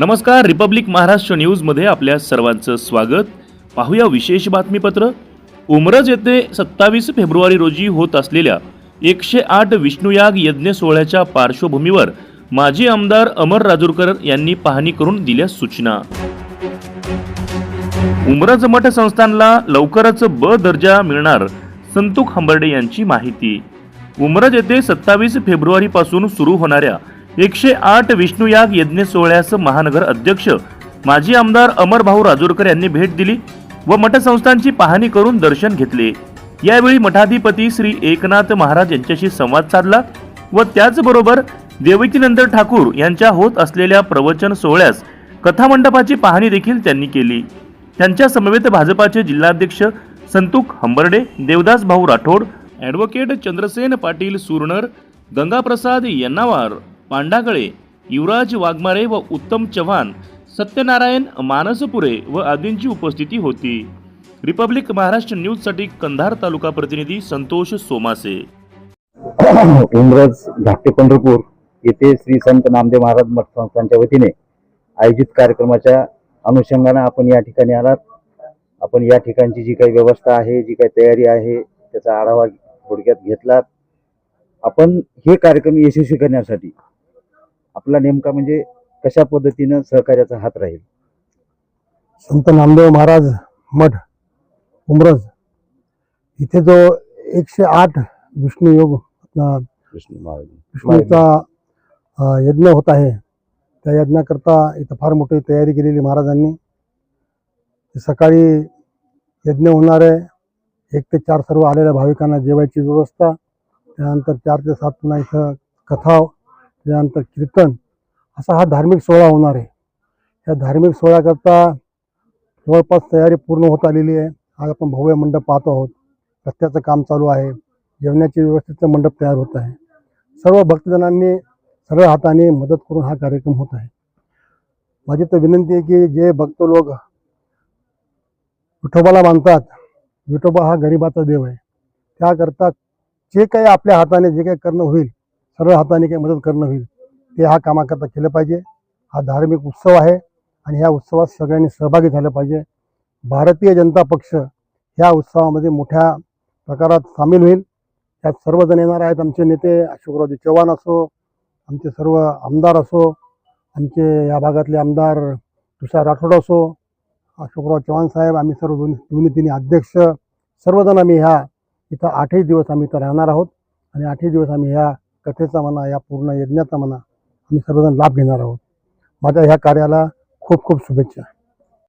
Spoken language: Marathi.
नमस्कार रिपब्लिक महाराष्ट्र न्यूजमध्ये आपल्या सर्वांचं स्वागत. पाहूया विशेष बातमीपत्र. उमरज येथे सत्तावीस फेब्रुवारी रोजी होत असलेल्या एकशे आठ विष्णुयाग यज्ञ सोहळ्याच्या पार्श्वभूमीवर माजी आमदार अमर राजूरकर यांनी पाहणी करून दिल्या सूचना. उमरज मठ संस्थानला लवकरच ब दर्जा मिळणार संतुक हंबर्डे यांची माहिती. उमरज येथे सत्तावीस फेब्रुवारीपासून सुरू होणाऱ्या एकशे आठ विष्णुयाग यज्ञ सोहळ्यास महानगर अध्यक्ष. माजी आमदार अमरभाऊ राजूरकर यांनी भेट दिली व मठसंस्थांची पाहणी करून दर्शन घेतले. यावेळी मठाधिपती श्री एकनाथ महाराज यांच्याशी संवाद साधला व त्याचबरोबर देवकीनंदर ठाकूर यांच्या होत असलेल्या प्रवचन सोहळ्यास कथामंडपाची पाहणी देखील त्यांनी केली. त्यांच्या समवेत भाजपाचे जिल्हाध्यक्ष संतुक हंबर्डे देवदास भाऊ राठोड ॲडव्होकेट चंद्रसेन पाटील सुरनर गंगाप्रसाद यन्नावार पांडागळे युवराज वाघमारे व उत्तम चव्हाण सत्यनारायण मानसपुरे व आदींची उपस्थिती होती. रिपब्लिक महाराष्ट्र न्यूजसाठी कंधार तालुका प्रतिनिधी संतोष सोमासे. उमरज धाकटे पंढरपूर येथे श्री संत नामदेव महाराज मठ संस्थांच्या वतीने आयोजित कार्यक्रमाच्या अनुषंगाने आपण या ठिकाणी आलात. आपण या ठिकाणची जी काही व्यवस्था आहे जी काही तयारी आहे त्याचा आढावा थोडक्यात घेतलात. आपण हे कार्यक्रम यशस्वी करण्यासाठी आपला नेमका म्हणजे कशा पद्धतीनं सहकार्याचा हात राहील? संत नामदेव महाराज मठ उमरज इथे जो एकशे आठ विष्णू योग अं, कृष्ण महाराज. विष्णूचा यज्ञ होत आहे त्या यज्ञाकरता इथं फार मोठी तयारी केलेली महाराजांनी. सकाळी यज्ञ होणार आहे एक ते चार सर्व आलेल्या भाविकांना जेवायची व्यवस्था त्यानंतर चार ते सात पुन्हा इथं कथा त्यानंतर कीर्तन असा हा धार्मिक सोहळा होणार आहे. या धार्मिक सोहळ्याकरता जवळपास तयारी पूर्ण होत आलेली आहे. आज आपण भव्य मंडप पाहतो आहोत. रस्त्याचं काम चालू आहे. जेवण्याची व्यवस्थेचं मंडप तयार होत आहे. सर्व भक्तजनांनी सरळ हाताने मदत करून हा कार्यक्रम होत आहे. माझी तर विनंती आहे की जे भक्त लोक विठोबाला मानतात विठोबा हा गरिबाचा देव आहे. त्याकरता जे काही आपल्या हाताने जे काही करणं होईल सरळ हाताने काही मदत करणं होईल. ते हा कामाकरता केलं पाहिजे. हा धार्मिक उत्सव आहे आणि ह्या उत्सवात सगळ्यांनी सहभागी झालं पाहिजे. भारतीय जनता पक्ष ह्या उत्सवामध्ये मोठ्या प्रकारात सामील होईल. त्यात सर्वजण येणार आहेत. आमचे नेते अशोकरावजी चव्हाण असो आमचे सर्व आमदार असो आमचे या भागातले आमदार तुषार राठोड असो अशोकराव चव्हाण साहेब आम्ही सर्व दोन्ही दोन्ही तिन्ही अध्यक्ष सर्वजण आम्ही ह्या इथं आठही दिवस आम्ही इथं राहणार आहोत. आणि आठही दिवस आम्ही ह्या कथेचा म्हणा या पूर्ण यज्ञाचा म्हणा आम्ही सर्वजण लाभ घेणार आहोत. माझ्या ह्या कार्याला खूप खूप शुभेच्छा.